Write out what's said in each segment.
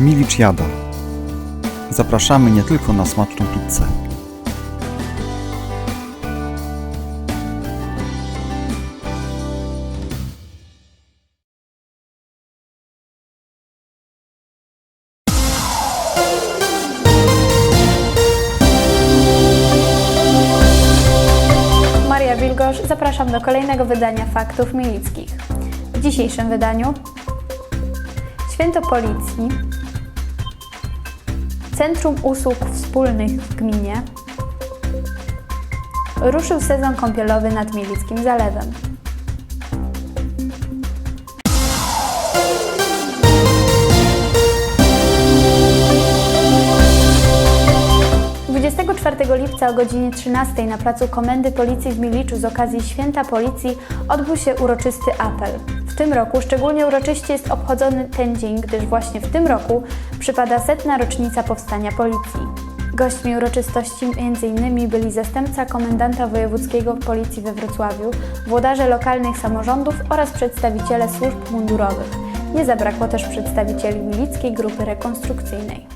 Milicz Jada. Zapraszamy nie tylko na smaczną pizzę. Maria Wilgosz, zapraszam do kolejnego wydania Faktów Milickich. W dzisiejszym wydaniu Święto Policji, Centrum Usług Wspólnych w gminie, ruszył sezon kąpielowy nad Mielickim Zalewem. – 24 lipca o godzinie 13 na placu Komendy Policji w Miliczu z okazji Święta Policji odbył się uroczysty apel. W tym roku szczególnie uroczyście jest obchodzony ten dzień, gdyż właśnie w tym roku przypada setna rocznica powstania Policji. Gośćmi uroczystości m.in. byli zastępca komendanta wojewódzkiego Policji we Wrocławiu, włodarze lokalnych samorządów oraz przedstawiciele służb mundurowych. Nie zabrakło też przedstawicieli Milickiej Grupy Rekonstrukcyjnej.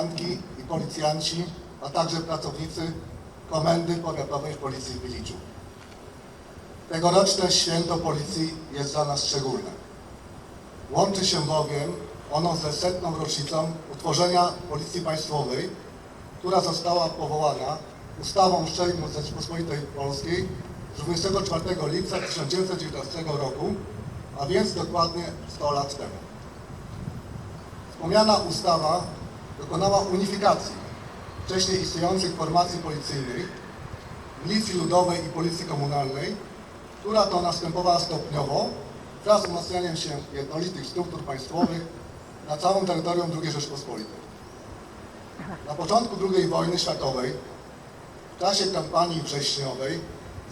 Policjantki i policjanci, a także pracownicy Komendy Powiatowej Policji w Miliczu. Tegoroczne święto Policji jest dla nas szczególne. Łączy się bowiem ono ze setną rocznicą utworzenia Policji Państwowej, która została powołana ustawą Sejmu Rzeczypospolitej Polskiej z 24 lipca 1919 roku, a więc dokładnie 100 lat temu. Wspomniana ustawa dokonała unifikacji wcześniej istniejących formacji policyjnych, Milicji Ludowej i Policji Komunalnej, która to następowała stopniowo wraz z umacnianiem się jednolitych struktur państwowych na całym terytorium II Rzeczpospolitej. Na początku II wojny światowej, w czasie kampanii wrześniowej,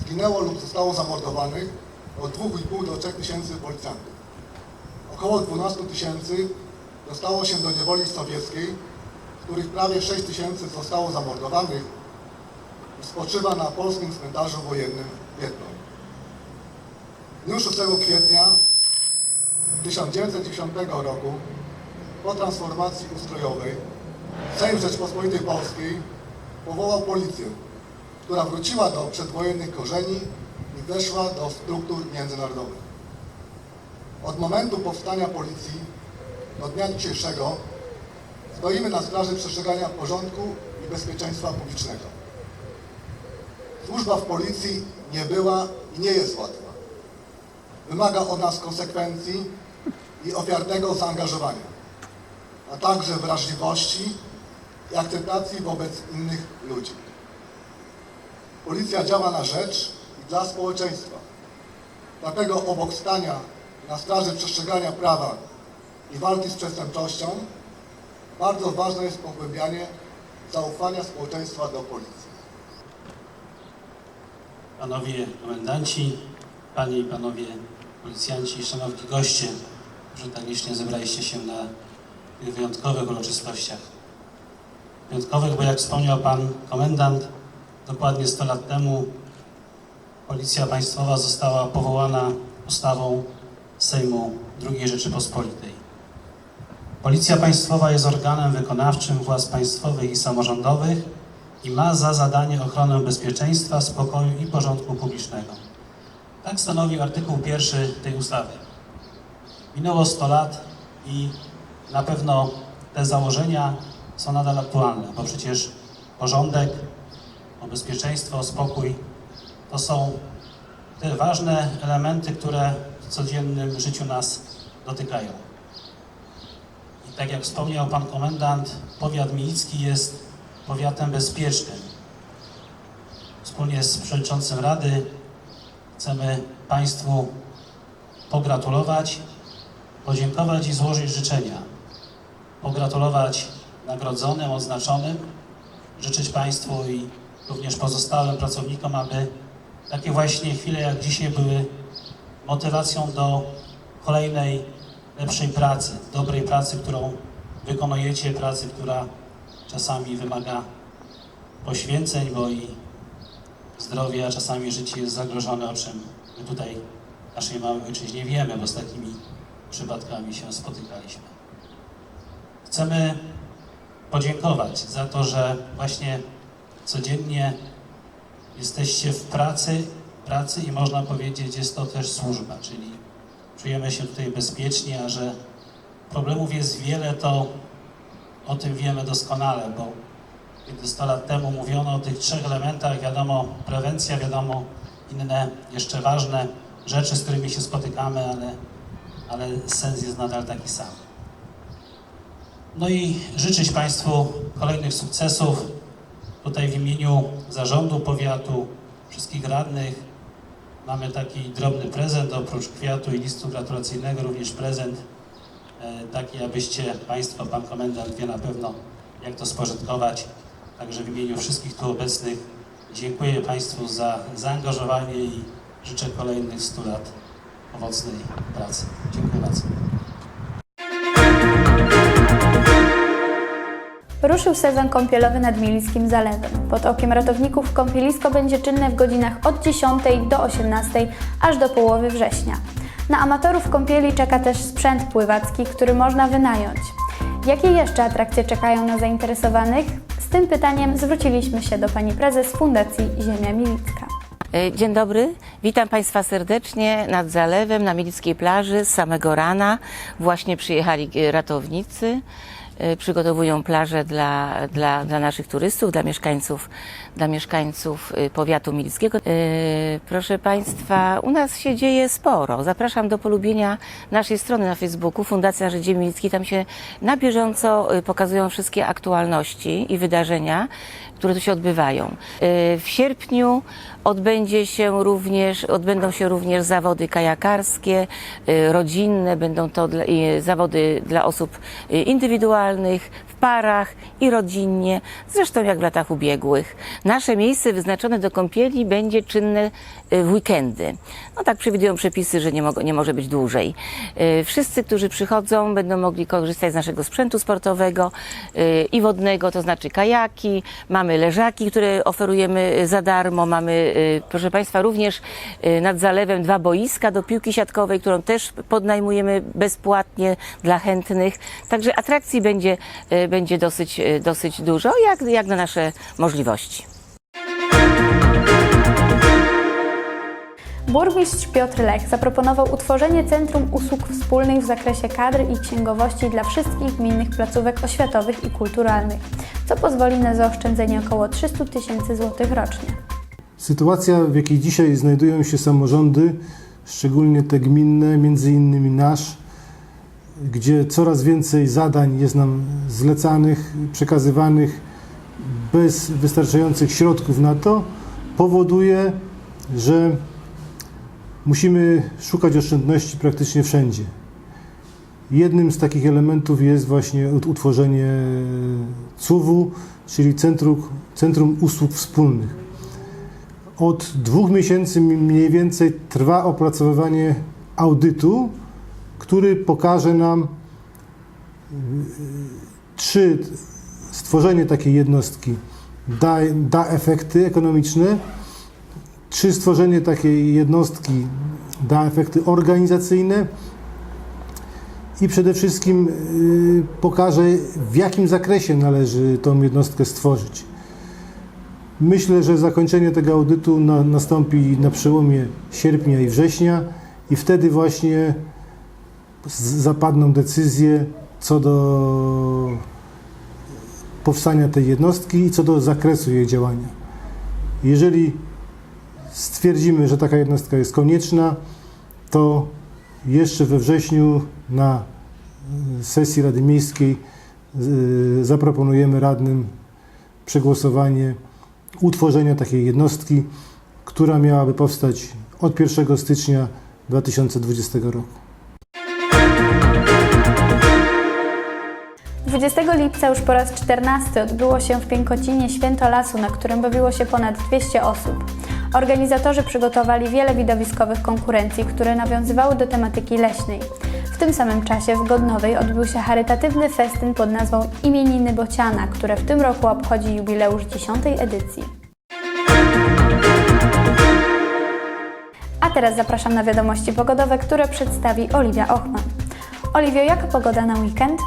zginęło lub zostało zamordowanych od 2,5 do 3 tysięcy policjantów. Około 12 tysięcy dostało się do niewoli sowieckiej, których prawie 6 tysięcy zostało zamordowanych spoczywa na polskim cmentarzu wojennym w Wiedniu. W dniu 6 kwietnia 1910 roku po transformacji ustrojowej Sejm Rzeczpospolitej Polskiej powołał policję, która wróciła do przedwojennych korzeni i weszła do struktur międzynarodowych. Od momentu powstania policji do dnia dzisiejszego stoimy na straży przestrzegania porządku i bezpieczeństwa publicznego. Służba w policji nie była i nie jest łatwa. Wymaga od nas konsekwencji i ofiarnego zaangażowania, a także wrażliwości i akceptacji wobec innych ludzi. Policja działa na rzecz i dla społeczeństwa. Dlatego obok stania na straży przestrzegania prawa i walki z przestępczością, bardzo ważne jest pogłębianie zaufania społeczeństwa do policji. Panowie komendanci, Panie i Panowie policjanci, Szanowni goście, którzy tak licznie zebraliście się na tych wyjątkowych uroczystościach. Wyjątkowych, bo jak wspomniał Pan komendant, dokładnie 100 lat temu Policja Państwowa została powołana ustawą Sejmu II Rzeczypospolitej. Policja Państwowa jest organem wykonawczym władz państwowych i samorządowych i ma za zadanie ochronę bezpieczeństwa, spokoju i porządku publicznego. Tak stanowi artykuł pierwszy tej ustawy. Minęło 100 lat i na pewno te założenia są nadal aktualne, bo przecież porządek, o bezpieczeństwo, o spokój to są te ważne elementy, które w codziennym życiu nas dotykają. Tak jak wspomniał Pan Komendant, powiat milicki jest powiatem bezpiecznym. Wspólnie z przewodniczącym Rady chcemy Państwu pogratulować, podziękować i złożyć życzenia. Pogratulować nagrodzonym, odznaczonym. Życzyć Państwu i również pozostałym pracownikom, aby takie właśnie chwile jak dzisiaj były motywacją do kolejnej, lepszej pracy, dobrej pracy, którą wykonujecie, pracy, która czasami wymaga poświęceń, bo i zdrowie, a czasami życie jest zagrożone, o czym my tutaj w naszej małej ojczyźnie wiemy, bo z takimi przypadkami się spotykaliśmy. Chcemy podziękować za to, że właśnie codziennie jesteście w pracy, pracy i można powiedzieć, jest to też służba, czyli czujemy się tutaj bezpiecznie, a że problemów jest wiele, to o tym wiemy doskonale, bo kiedy 100 lat temu mówiono o tych trzech elementach, wiadomo, prewencja, wiadomo, inne jeszcze ważne rzeczy, z którymi się spotykamy, ale, ale sens jest nadal taki sam. No i życzyć Państwu kolejnych sukcesów. Tutaj w imieniu zarządu powiatu, wszystkich radnych mamy taki drobny prezent, oprócz kwiatu i listu gratulacyjnego również prezent e, taki, abyście Państwo, Pan Komendant wie na pewno, jak to spożytkować. Także w imieniu wszystkich tu obecnych dziękuję Państwu za zaangażowanie i życzę kolejnych 100 lat owocnej pracy. Dziękuję bardzo. Ruszył sezon kąpielowy nad Mielickim Zalewem. Pod okiem ratowników kąpielisko będzie czynne w godzinach od 10 do 18 aż do połowy września. Na amatorów kąpieli czeka też sprzęt pływacki, który można wynająć. Jakie jeszcze atrakcje czekają na zainteresowanych? Z tym pytaniem zwróciliśmy się do pani prezes Fundacji Ziemia Mielicka. E, Dzień dobry, witam Państwa serdecznie nad zalewem na Mielickiej plaży z samego rana. Właśnie przyjechali e, ratownicy, przygotowują plażę dla, dla, dla naszych turystów, dla mieszkańców, dla mieszkańców e, powiatu mielickiego. E, Proszę Państwa, u nas się dzieje sporo. Zapraszam do polubienia naszej strony na Facebooku Fundacja Życie Mielicki. Tam się na bieżąco pokazują wszystkie aktualności i wydarzenia, które tu się odbywają. W sierpniu odbędzie się również, odbędą się również zawody kajakarskie, e, rodzinne, będą to dla, e, zawody dla osób e, indywidualnych, w parach i rodzinnie, zresztą jak w latach ubiegłych. Nasze miejsce wyznaczone do kąpieli będzie czynne w weekendy. No tak przewidują przepisy, że nie, mo- nie może być dłużej. E, Wszyscy, którzy przychodzą, będą mogli korzystać z naszego sprzętu sportowego e, i wodnego, to znaczy kajaki, mamy leżaki, które oferujemy za darmo, mamy, proszę Państwa, również nad zalewem dwa boiska do piłki siatkowej, którą też podnajmujemy bezpłatnie dla chętnych. Także atrakcji będzie, będzie dosyć, dosyć dużo, jak, jak na nasze możliwości. Burmistrz Piotr Lech zaproponował utworzenie Centrum Usług Wspólnych w zakresie kadr i księgowości dla wszystkich gminnych placówek oświatowych i kulturalnych, co pozwoli na zaoszczędzenie około 300 tysięcy złotych rocznie. Sytuacja, w jakiej dzisiaj znajdują się samorządy, szczególnie te gminne, między innymi nasz, gdzie coraz więcej zadań jest nam zlecanych, przekazywanych bez wystarczających środków na to, powoduje, że musimy szukać oszczędności praktycznie wszędzie. Jednym z takich elementów jest właśnie ut- utworzenie CUW, czyli Centrum, Centrum Usług Wspólnych. Od dwóch miesięcy mniej więcej trwa opracowywanie audytu, który pokaże nam, y, czy stworzenie takiej jednostki da, da efekty ekonomiczne, czy stworzenie takiej jednostki da efekty organizacyjne i przede wszystkim y, pokaże, w jakim zakresie należy tą jednostkę stworzyć. Myślę, że zakończenie tego audytu na, nastąpi na przełomie sierpnia i września i wtedy właśnie zapadną decyzje co do powstania tej jednostki i co do zakresu jej działania. Jeżeli stwierdzimy, że taka jednostka jest konieczna, to jeszcze we wrześniu na y, sesji Rady Miejskiej y, zaproponujemy radnym przegłosowanie utworzenia takiej jednostki, która miałaby powstać od 1 stycznia 2020 roku. 20 lipca już po raz 14 odbyło się w Piękocinie Święto Lasu, na którym bawiło się ponad 200 osób. Organizatorzy przygotowali wiele widowiskowych konkurencji, które nawiązywały do tematyki leśnej. W tym samym czasie w Godnowej odbył się charytatywny festyn pod nazwą Imieniny Bociana, które w tym roku obchodzi jubileusz 10 edycji. A teraz zapraszam na wiadomości pogodowe, które przedstawi Oliwia Ochman. Oliwio, jaka pogoda na weekend?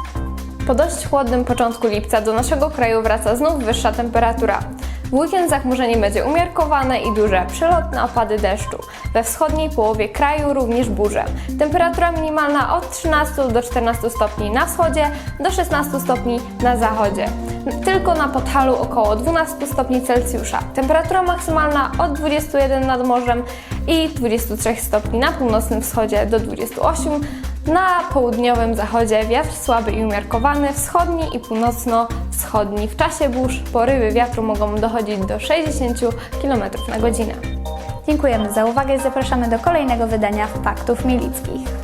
Po dość chłodnym początku lipca do naszego kraju wraca znów wyższa temperatura. W weekend zachmurzenie będzie umiarkowane i duże, przelotne opady deszczu. We wschodniej połowie kraju również burze. Temperatura minimalna od 13 do 14 stopni na wschodzie, do 16 stopni na zachodzie. Tylko na Podhalu około 12 stopni Celsjusza. Temperatura maksymalna od 21 nad morzem i 23 stopni na północnym wschodzie do 28 na południowym zachodzie wiatr słaby i umiarkowany, wschodni i północno-wschodni. W czasie burz porywy wiatru mogą dochodzić do 60 km na godzinę. Dziękujemy za uwagę i zapraszamy do kolejnego wydania Faktów Milickich.